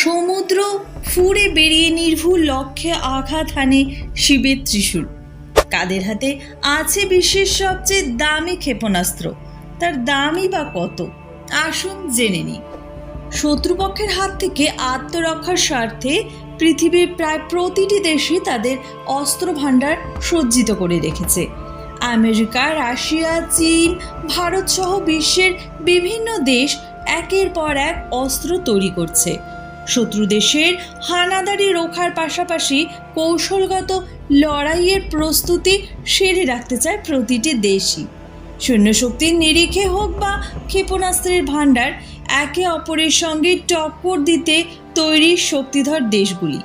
সমুদ্র ফুরে বেরিয়ে নির্ভুল লক্ষ্যে আঘাত হানে শিবের ত্রিশূল। কাদের হাতে আছে বিশ্বের সবচেয়ে দামি ক্ষেপণাস্ত্র? তার দামই বা কত? আসুন জেনে নিই। শত্রুপক্ষের হাত থেকে আত্মরক্ষার স্বার্থে পৃথিবীর প্রায় প্রতিটি দেশই তাদের অস্ত্র ভাণ্ডার সজ্জিত করে রেখেছে। আমেরিকা, রাশিয়া, চীন ভারত সহ বিশ্বের বিভিন্ন দেশ একের পর এক অস্ত্র তৈরি করছে। শত্রু দেশের হানাদারি রোখার পাশাপাশি কৌশলগত লড়াইয়ের প্রস্তুতি সেরে রাখতে চায় প্রতিটি দেশই। সৈন্যশক্তির নিরিখে হোক বা ক্ষেপণাস্ত্রের ভাণ্ডার, একে অপরের সঙ্গে টক্কর দিতে তৈরি শক্তিধর দেশগুলি।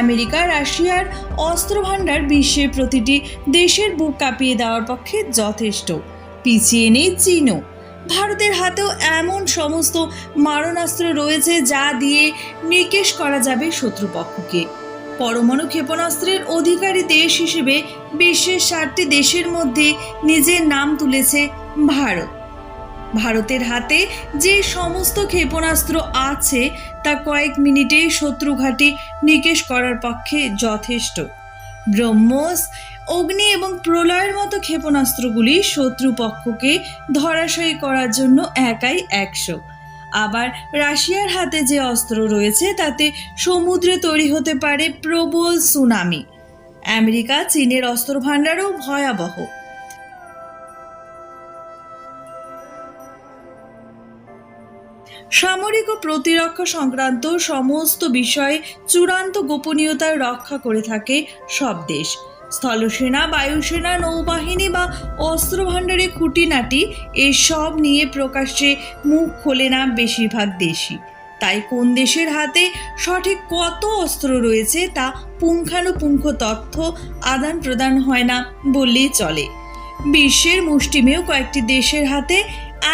আমেরিকা রাশিয়ার অস্ত্র ভাণ্ডার বিশ্বের প্রতিটি দেশের বুক কাঁপিয়ে দেওয়ার পক্ষে যথেষ্ট। পিছিয়ে নেই চীনও। ভারতের হাতেও এমন সমস্ত মারণাস্ত্র রয়েছে যা দিয়ে নিকেশ করা যাবে শত্রুপক্ষকে। পরমাণু ক্ষেপণাস্ত্রের অধিকারী দেশ হিসেবে বিশ্বের ষাটটি দেশের মধ্যে নিজের নাম তুলেছে ভারত। ভারতের হাতে যে সমস্ত ক্ষেপণাস্ত্র আছে, তা কয়েক মিনিটে শত্রুঘাটি নিকেশ করার পক্ষে যথেষ্ট। ব্রহ্মোস অগ্নি এবং প্রলয়ের মতো ক্ষেপণাস্ত্রগুলি শত্রুপক্ষকে ধরাশায়ী করার জন্য একাই একশো। আবার রাশিয়ার হাতে যে অস্ত্র রয়েছে, তাতে সমুদ্রে তৈরি হতে পারে প্রবল সুনামি। আমেরিকা, চীনের অস্ত্র ভাণ্ডারও ভয়াবহ। সামরিক ও প্রতিরক্ষা সংক্রান্ত সমস্ত বিষয়ে চূড়ান্ত গোপনীয়তার রক্ষা করে থাকে সব দেশ। স্থলসেনা, বায়ুসেনা, নৌবাহিনী বা অস্ত্র ভাণ্ডারে খুঁটিনাটি, এসব নিয়ে প্রকাশ্যে মুখ খোলে না বেশিরভাগ দেশই। তাই কোন দেশের হাতে সঠিক কত অস্ত্র রয়েছে তা পুঙ্খানুপুঙ্খ তথ্য আদান প্রদান হয় না বললেই চলে। বিশ্বের মুষ্টিমেয় কয়েকটি দেশের হাতে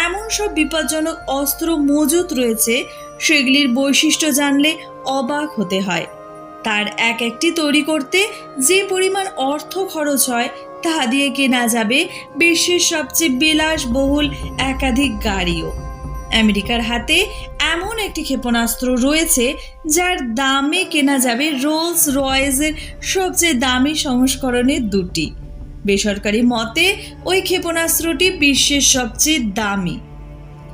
এমন সব বিপজ্জনক অস্ত্র মজুত রয়েছে, সেগুলির বৈশিষ্ট্য জানলে অবাক হতে হয়। তার এক একটি তৈরি করতে যে পরিমাণ অর্থ খরচ হয় তা দিয়ে কেনা যাবে বিশ্বের সবচেয়ে বিলাসবহুল একাধিক গাড়িও। আমেরিকার হাতে এমন একটি ক্ষেপণাস্ত্র রয়েছে, যার দামে কেনা যাবে রোলস রয়েসের সবচেয়ে দামি সংস্করণের দুটি। বেসরকারি মতে, ওই ক্ষেপণাস্ত্রটি বিশ্বের সবচেয়ে দামি।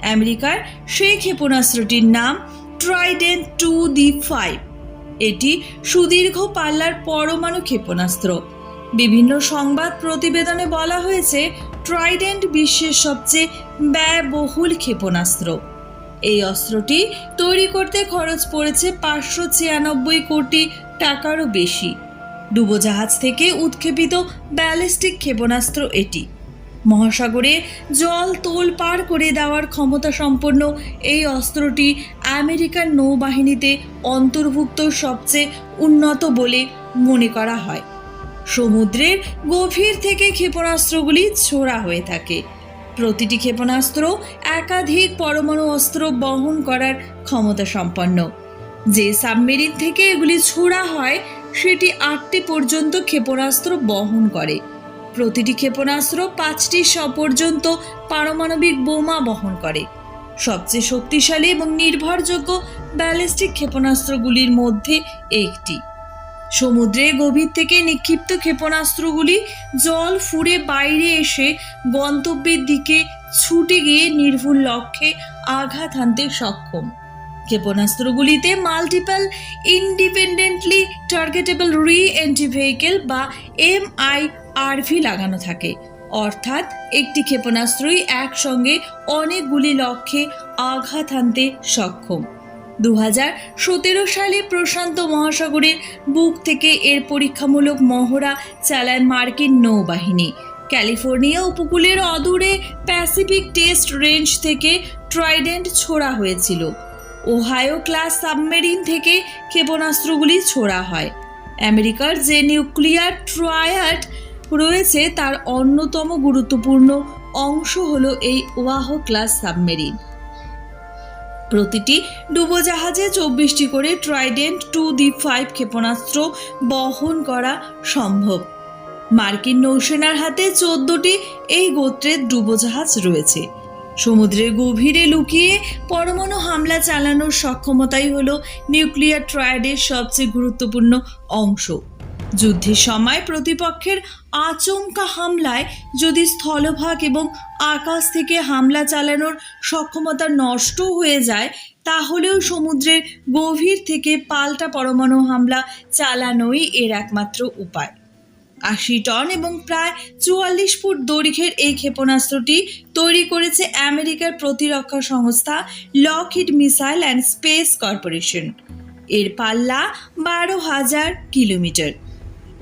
আমেরিকার সেই ক্ষেপণাস্ত্রটির নাম ট্রাইডেন্ট টু দি ফাইভ। এটি সুদীর্ঘ পাল্লার পরমাণু ক্ষেপণাস্ত্র। বিভিন্ন সংবাদ প্রতিবেদনে বলা হয়েছে, ট্রাইডেন্ট বিশ্বের সবচেয়ে ব্যয়বহুল ক্ষেপণাস্ত্র। এই অস্ত্রটি তৈরি করতে খরচ পড়েছে পাঁচশো ছিয়ানব্বই কোটি টাকারও বেশি। ডুবোজাহাজ থেকে উৎক্ষেপিত ব্যালিস্টিক ক্ষেপণাস্ত্র এটি। মহাসাগরে জল তোল পার করে দেওয়ার ক্ষমতা সম্পন্ন এই অস্ত্রটি আমেরিকান নৌবাহিনীতে অন্তর্ভুক্ত সবচেয়ে উন্নত বলে মনে করা হয়। সমুদ্রের গভীর থেকে ক্ষেপণাস্ত্রগুলি ছোড়া হয়ে থাকে। প্রতিটি ক্ষেপণাস্ত্র একাধিক পরমাণু অস্ত্র বহন করার ক্ষমতা সম্পন্ন। যে সাবমেরিন থেকে এগুলি ছোড়া হয়, সেটি আটটি পর্যন্ত ক্ষেপণাস্ত্র বহন করে। প্রতিটি ক্ষেপণাস্ত্র পাঁচটি স পর্যন্ত পারমাণবিক বোমা বহন করে। সবচেয়ে শক্তিশালী এবং নির্ভরযোগ্য ব্যালিস্টিক ক্ষেপণাস্ত্রগুলির মধ্যে একটি। সমুদ্রের গভীর থেকে নিক্ষিপ্ত ক্ষেপণাস্ত্রগুলি জল ফুঁড়ে বাইরে এসে গন্তব্যের দিকে ছুটে গিয়ে নির্ভুল লক্ষ্যে আঘাত হানতে সক্ষম। ক্ষেপণাস্ত্রগুলিতে multiple independently targetable re entry vehicle বা এম আই আরভি লাগানো থাকে। অর্থাৎ একটি ক্ষেপণাস্ত্রই একসঙ্গে অনেকগুলি লক্ষ্যে আঘাত হানতে সক্ষম। দু হাজার সতেরো সালে প্রশান্ত মহাসাগরের বুক থেকে এর পরীক্ষামূলক মহড়া চালায় মার্কিন নৌবাহিনী। ক্যালিফোর্নিয়া উপকূলের অদূরে প্যাসিফিক টেস্ট রেঞ্জ থেকে ট্রাইডেন্ট ছোড়া হয়েছিল। ওহায়ো ক্লাস সাবমেরিন থেকে ক্ষেপণাস্ত্রগুলি ছোড়া হয়। আমেরিকার যে নিউক্লিয়ার ট্রায়াড রয়েছে তার অন্যতম গুরুত্বপূর্ণ অংশ হল এই ওয়াহো ক্লাস সাবমেরিন। প্রতিটি ডুবোজাহাজে চব্বিশটি করে ট্রাইডেন্ট টু দি ফাইভ ক্ষেপণাস্ত্র বহন করা সম্ভব। মার্কিন নৌসেনার হাতে চোদ্দটি এই গোত্রের ডুবোজাহাজ রয়েছে। সমুদ্রের গভীরে লুকিয়ে পরমাণু হামলা চালানোর সক্ষমতাই হলো নিউক্লিয়ার ট্রায়াডের সবচেয়ে গুরুত্বপূর্ণ অংশ। যুদ্ধের সময় প্রতিপক্ষের আচমকা হামলায় যদি স্থলভাগ এবং আকাশ থেকে হামলা চালানোর সক্ষমতা নষ্ট হয়ে যায়, তাহলেও সমুদ্রের গভীর থেকে পাল্টা পরমাণু হামলা চালানোই এর একমাত্র উপায়। আশি টন এবং প্রায় চুয়াল্লিশ ফুট দৈর্ঘ্যের এই ক্ষেপণাস্ত্রটি তৈরি করেছে আমেরিকার প্রতিরক্ষা সংস্থা Lockheed missile and space corporation এর পাল্লা বারো হাজার কিলোমিটার।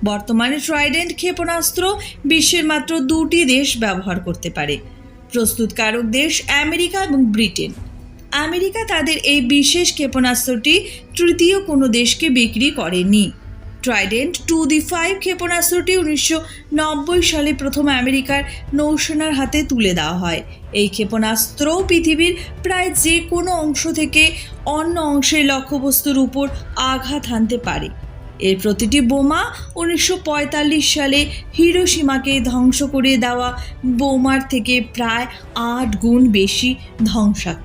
বর্তমানে ট্রাইডেন্ট ক্ষেপণাস্ত্র বিশ্বের মাত্র দুটি দেশ ব্যবহার করতে পারে। প্রস্তুতকারক দেশ আমেরিকা এবং ব্রিটেন। আমেরিকা তাদের এই বিশেষ ক্ষেপণাস্ত্রটি তৃতীয় কোনো দেশকে বিক্রি করেনি। ট্রাইডেন্ট টু দি ফাইভ ক্ষেপণাস্ত্রটি উনিশশো নব্বই সালে প্রথম আমেরিকার নৌসেনার হাতে তুলে দেওয়া হয়। এই ক্ষেপণাস্ত্র পৃথিবীর প্রায় যে কোনো অংশ থেকে অন্য অংশের লক্ষ্যবস্তুর উপর আঘাত হানতে পারে। এর প্রতিটি বোমা উনিশশো পঁয়তাল্লিশ সালে হিরোসীমাকে ধ্বংস করে দেওয়া। বোমার থেকে প্রায় আট গুণ বেশি ধ্বংসাত্মক।